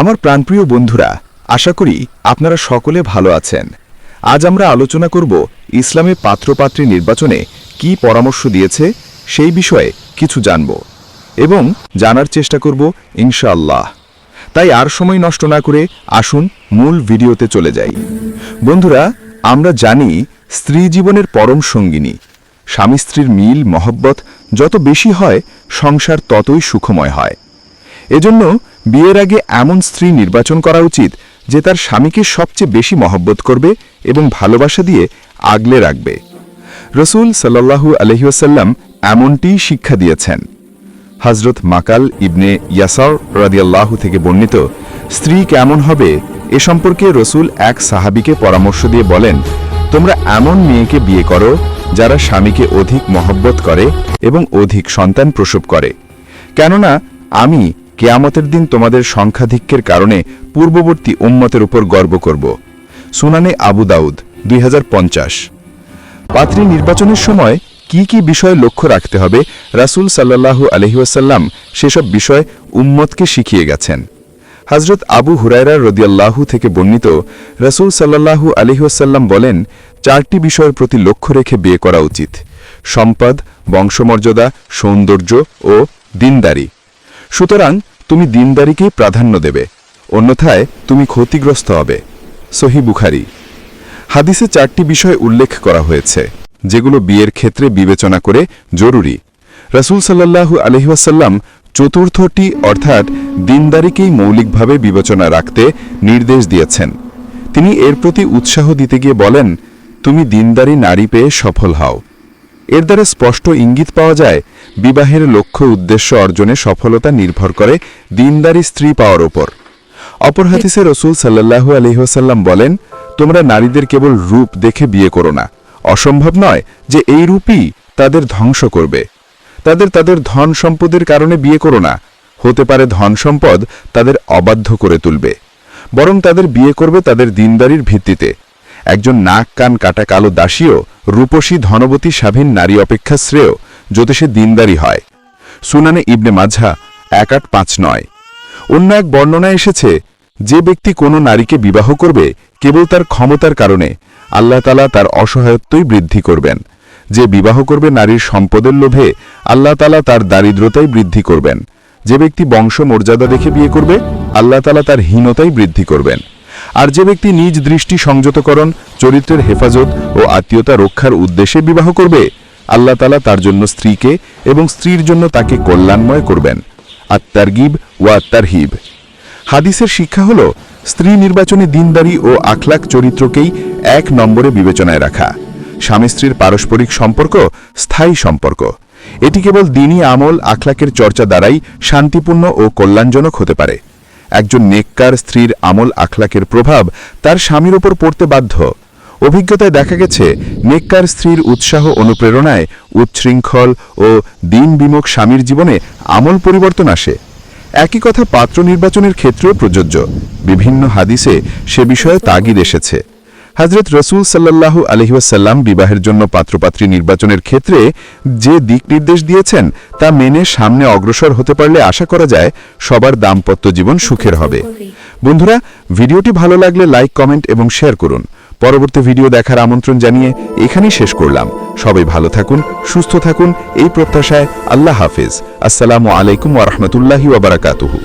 আমার প্রাণপ্রিয় বন্ধুরা, আশা করি আপনারা সকলে ভালো আছেন। আজ আমরা আলোচনা করব ইসলামে পাত্রপাত্রী নির্বাচনে কি পরামর্শ দিয়েছে সেই বিষয়ে কিছু জানব এবং জানার চেষ্টা করব ইনশাআল্লাহ। তাই আর সময় নষ্ট না করে আসুন মূল ভিডিওতে চলে যাই। বন্ধুরা, আমরা জানি স্ত্রী জীবনের পরম সঙ্গিনী। স্বামী স্ত্রীর মিল, মহব্বত যত বেশি হয়, সংসার ততই সুখময় হয়। এজন্য বিয়ের আগে এমন স্ত্রী নির্বাচন করা উচিত যে তার স্বামীকে সবচেয়ে বেশি মহব্বত করবে এবং ভালোবাসা দিয়ে আগলে রাখবে। রসুল সাল্লাল্লাহু আলহিউসাল্লাম এমনটিই শিক্ষা দিয়েছেন। হজরত মাকাল ইবনে ইয়াসার রাদিয়াল্লাহু থেকে বর্ণিত, স্ত্রী কেমন হবে এ সম্পর্কে রসুল এক সাহাবিকে পরামর্শ দিয়ে বলেন, তোমরা এমন মেয়েকে বিয়ে করো যারা স্বামীকে অধিক মহব্বত করে এবং অধিক সন্তান প্রসব করে। কেননা আমি কেয়ামতের দিন তোমাদের সংখ্যাধিক্যের কারণে পূর্ববর্তী উম্মতের উপর গর্ব করব। সুনানে আবু দাউদ, দুই হাজার পঞ্চাশ। পাত্রী নির্বাচনের সময় কি কি বিষয় লক্ষ্য রাখতে হবে রাসূল সাল্লাল্লাহু আলহিউসাল্লাম সেসব বিষয় উম্মতকে শিখিয়ে গেছেন। হজরত আবু হুরায়রা রদিয়াল্লাহু থেকে বর্ণিত, রাসূল সাল্লাল্লাহু আলহিউসাল্লাম বলেন, চারটি বিষয়ের প্রতি লক্ষ্য রেখে বিয়ে করা উচিত। সম্পদ, বংশমর্যাদা, সৌন্দর্য ও দিনদারি। সুতরাং তুমি দিনদারিকেই প্রাধান্য দেবে, অন্যথায় তুমি ক্ষতিগ্রস্ত হবে। সহি বুখারি। হাদিসে চারটি বিষয় উল্লেখ করা হয়েছে, যেগুলো বিয়ের ক্ষেত্রে বিবেচনা করে জরুরি। রাসূল সাল্লাল্লাহু আলহিহাসাল্লাম চতুর্থটি, অর্থাৎ দিনদারিকেই মৌলিকভাবে বিবেচনা রাখতে নির্দেশ দিয়েছেন। তিনি এর প্রতি উৎসাহ দিতে গিয়ে বলেন, তুমি দিনদারি নারী পেয়ে সফল হও। এর দ্বারা স্পষ্ট ইঙ্গিত পাওয়া যায়, বিবাহের লক্ষ্য উদ্দেশ্য অর্জনে সফলতা নির্ভর করে দিনদারি স্ত্রী পাওয়ার ওপর। অপর হাদিসে রসুল সাল্লাহু আলহিহাসাল্লাম বলেন, তোমরা নারীদের কেবল রূপ দেখে বিয়ে করো না। অসম্ভব নয় যে এই রূপই তাদের ধ্বংস করবে। তাদের তাদের ধন সম্পদের কারণে বিয়ে করো না। হতে পারে ধন সম্পদ তাদের অবাধ্য করে তুলবে। বরং তাদের বিয়ে করবে তাদের দিনদারির ভিত্তিতে। একজন নাক, কান কাটা কালো দাসীও রূপসী ধনবতী স্বাধীন নারী অপেক্ষা শ্রেয় সে দিনদারি হয়। সুনানে ইবনে মাঝা এক আট পাঁচ নয়। অন্য এক বর্ণনায় এসেছে, যে ব্যক্তি কোনো নারীকে বিবাহ করবে, কেবল তার ক্ষমতার কারণে, আল্লাহ তালা তার অসহায়ত্বই বৃদ্ধি করবেন। যে বিবাহ করবে নারীর সম্পদের লোভে, আল্লাহ তালা তার দারিদ্রতাই বৃদ্ধি করবেন। যে ব্যক্তি বংশ মর্যাদা দেখে বিয়ে করবে, আল্লাহ তালা তার হীনতাই বৃদ্ধি করবেন। আর যে ব্যক্তি নিজ দৃষ্টি সংযতকরণ, চরিত্রের হেফাজত ও আত্মীয়তা রক্ষার উদ্দেশ্যে বিবাহ করবে, আল্লাহ তালা তার জন্য স্ত্রীকে এবং স্ত্রীর জন্য তাকে কল্যাণময় করবেন। আত্মারগিব ও আত্মারহিব। হাদিসের শিক্ষা হল, স্ত্রী নির্বাচনে দিনদারি ও আখলাক চরিত্রকেই এক নম্বরে বিবেচনায় রাখা। স্বামী স্ত্রীর পারস্পরিক সম্পর্ক, স্থায়ী সম্পর্ক। এটি কেবল দিনই আমল আখলাকের চর্চা দ্বারাই শান্তিপূর্ণ ও কল্যাণজনক হতে পারে। একজন নেককার স্ত্রীর আমল আখলাকের প্রভাব তার স্বামীর ওপর পড়তে বাধ্য। অভিজ্ঞতায় দেখা গেছে, নেককার স্ত্রীর উৎসাহ অনুপ্রেরণায় উচ্ছৃঙ্খল ও দিন বিমুখ স্বামীর জীবনে আমল পরিবর্তন আসে। একই কথা পাত্র নির্বাচনের ক্ষেত্রেও প্রযোজ্য। বিভিন্ন হাদিসে সে বিষয়ে তাগিদ এসেছে। হজরত রসুল সাল্লাল্লাহু আলহিউসাল্লাম বিবাহের জন্য পাত্রপাত্রী নির্বাচনের ক্ষেত্রে যে দিক নির্দেশ দিয়েছেন তা মেনে সামনে অগ্রসর হতে পারলে আশা করা যায় সবার দাম্পত্য জীবন সুখের হবে। বন্ধুরা, ভিডিওটি ভালো লাগলে লাইক, কমেন্ট এবং শেয়ার করুন। পরবর্তী ভিডিও দেখার আমন্ত্রণ জানিয়ে এখানেই শেষ করলাম। সবাই ভালো থাকুন, সুস্থ থাকুন, এই প্রত্যাশায় আল্লাহ হাফিজ। আসসালামু আলাইকুম ওরহমতুল্লাহি ওবরাকাতুহু